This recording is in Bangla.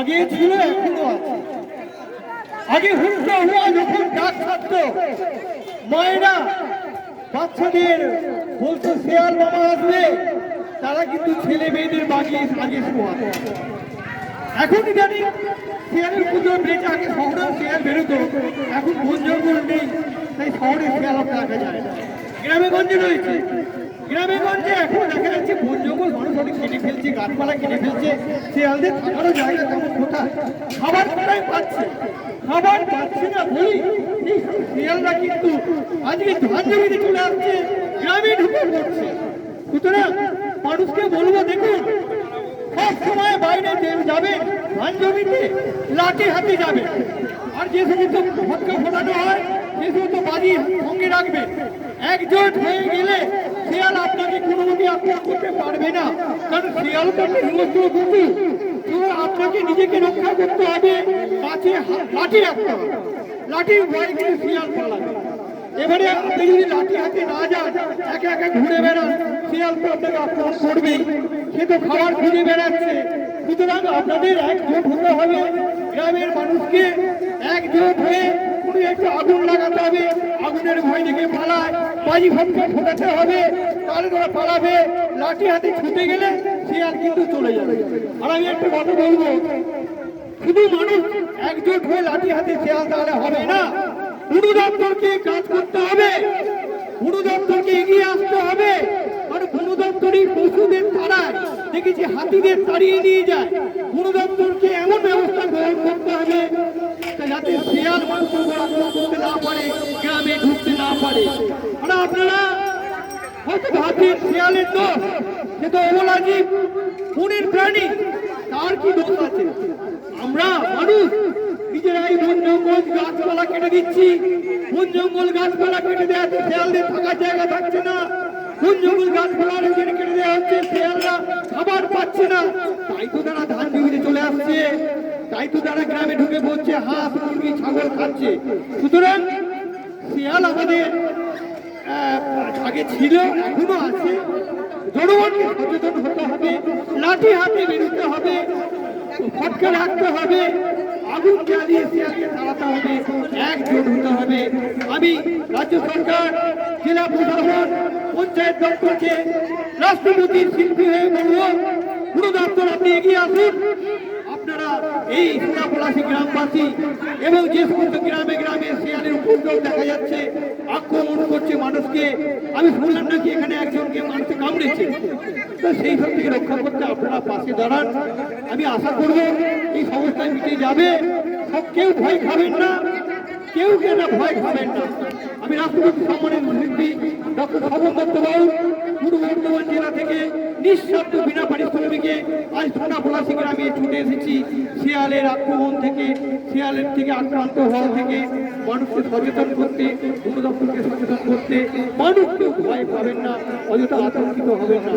আগে ছিল? আগে হুঙ্কা হুয়া যখন ডাক থাকতো মায়েরা বাচ্চাদের বলতো, শেয়াল মামা আসবে। তারা কিন্তু ছেলে মেয়েদের বাগিয়ে আগে শোয়া এখন জানি শেয়ালের পুজো বেঁচে আগে শহরে শেয়াল বেরোতো। এখন বন জঙ্গল নেই, তাই শহরে শেয়াল আর দেখা যায় গ্রামে গঞ্জে রয়েছে। গ্রামে গঞ্জে এখন দেখা যাচ্ছে বন জঙ্গল মানুষ অনেক কেটে ফেলছে গাছপালা কেটে ফেলছে শেয়ালদের থাকারও জায়গা তেমন কোথায়? খাবার কোথায় পাচ্ছে? খাবার পাচ্ছে না বলি। শিয়ালরা কিন্তু আজকে ধান জমিতে চলে আসছে, গ্রামে ঢুকে পড়ছে। সুতরাং মানুষকে বলব, দেখুন, সব সময় বাইরে যাবে ধান জমিতে লাঠি হাতে যাবে। আর যে সমস্ত ভটকা ফোটানো হয় সে সমস্ত বাজি সঙ্গে রাখবে, একজোট হয়ে গেলে শিয়াল আপনাকে কোনো মতে আক্রমণ করতে পারবে না। কারণ শিয়াল তো একটা হিংস্র আপনাকে নিজেকে রক্ষা করতে হবে হা- লাঠি রাখতে হবে। লাঠির ভয় কিন্তু শিয়াল পালাবে। এবারে আপনি যদি লাঠি হাতে না যান, একে একে ঘুরে বেড়ান, শিয়াল তো আপনাকে আক্রমণ করবেই। সে তো খাবার খুঁজে বেড়াচ্ছে। সুতরাং আপনাদের একজোট হতে হবে। গ্রামের মানুষকে একজোট হয়ে কোনো একটু আগুন লাগাতে হবে। আগুনের ভয় দেখে পালায়। বাজি ফটকা ফোটাতে হবে। তাহলে তারা পালাবে। লাঠি হাতে ছুটে গেলে সে আর কিন্তু চলে যাবে। আর আমি একটা কথা বলব। শুধু মানুষ একজোট হয়ে লাঠি হাতে শেয়াল তাহলে হবে না। পুরো দপ্তরকে কাজ করতে হবে। পুরো দপ্তরকে এগিয়ে আসতে হবে। আর বন দপ্তরই পশুদের তাড়ায়। দেখেছি হাতিদের তাড়িয়ে নিয়ে যায়। বন দপ্তরকে এমন ব্যবস্থা গ্রহণ করতে হবে মানুষের উপর আক্রমণ করতে না পারে গ্রামে ঢুকতে না পারে আর আপনারা হয়তো ভাবছেন শেয়ালের দোষ সে তো অবলা জীব প্রাণী তার কি দোষ আছে আমরা মানুষ নিজেরাই বন জঙ্গল গাছপালা কেটে দিচ্ছি বন জঙ্গল গাছপালা কেটে দেওয়া হচ্ছে শেয়ালদের থাকার জায়গা থাকছে না বন জঙ্গল গাছপালা কেটে কেটে দেওয়া হচ্ছে শেয়ালরা খাবার পাচ্ছে না। তাই তো তারা ধান জমিতে চলে আসছে। তাই তো তারা গ্রামে ঢুকে পড়ছে হাঁস মুরগি, ছাগল খাচ্ছে। সুতরাং শিয়াল আমাদের আগে ছিল, এখনও আছে। জনগণকে সচেতন হতে হবে, লাঠি হাতে বেরোতে হবে, ফটকা রাখতে হবে আগুন জ্বালিয়ে শিয়ালকে তাড়াতে হবে, একজোট হতে হবে। আমি রাজ্য সরকার, জেলা প্রশাসন, পঞ্চায়েত দপ্তরকে রাষ্ট্রপতির শিল্পী হয়ে বলব পুরো দপ্তর আপনি এগিয়ে আসুন। আপনারা এই সোনাপলাশী গ্রামবাসী এবং যে সমস্ত গ্রামে গ্রামে শিয়ালের উপদ্রব দেখা যাচ্ছে, আক্রমণ করছে মানুষকে। আমি শুনলাম নাকি এখানে একজনকে মানুষকে কামড়েছে। তো সেই সব থেকে রক্ষা করতে আপনারা পাশে দাঁড়ান। আমি আশা করব এই সমস্যা মিটে যাবে। সব কেউ ভয় খাবেন না, কেউ কেন ভয় খাবেন না। আমি রাষ্ট্রপতি সম্মানের শিল্পী ডক্টর খবর দত্তবাবু পূর্ব বর্ধমান জেলা থেকে নিঃশব্দ বিনা পারিশ্রমিকে আজ থানা পলাশি গ্রামে ছুটে এসেছি। শিয়ালের আক্রমণ থেকে, শিয়ালের থেকে আক্রান্ত হওয়া থেকে মানুষকে সচেতন করতে বন সচেতন করতে মানুষকেও ভয় পাবেন না, অযথা আতঙ্কিত হবেন না।